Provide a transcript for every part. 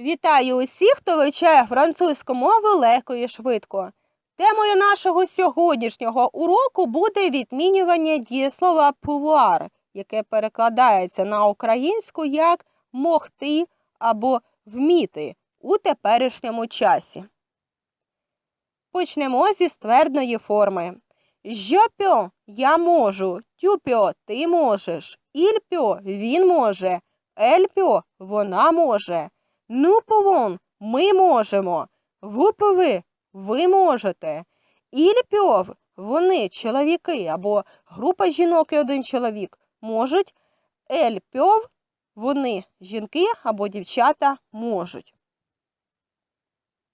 Вітаю усіх, хто вивчає французьку мову легко і швидко. Темою нашого сьогоднішнього уроку буде відмінювання дієслова pouvoir, яке перекладається на українську як могти або вміти у теперішньому часі. Почнемо зі ствердної форми. Peux – я можу, peux – ти можеш, peut – він може, peut – вона може. Nous pouvons – ми можемо. Pouvez – ви можете. Peuvent – вони, чоловіки, або група жінок і один чоловік, можуть. Peuvent – вони, жінки або дівчата, можуть.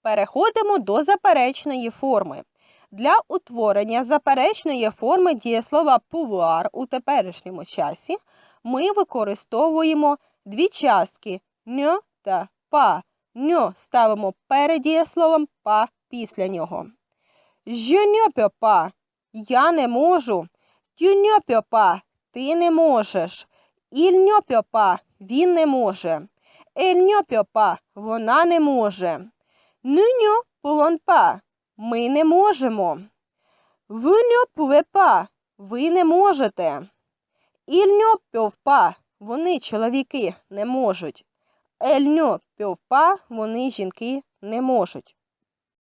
Переходимо до заперечної форми. Для утворення заперечної форми дієслова pouvoir у теперішньому часі ми використовуємо дві частки «не» та «pas». «Не» ставимо перед дієсловом, «pas» після нього. «Je ne – я не можу. «Tu ne – ти не можеш. «Il ne – він не може. «Elle ne – вона не може. «Nous ne pouvons – ми не можемо. «Vous ne pouvez – ви не можете. «Ils ne – вони, чоловіки, не можуть. «Elles пьовпа вони, жінки, не можуть.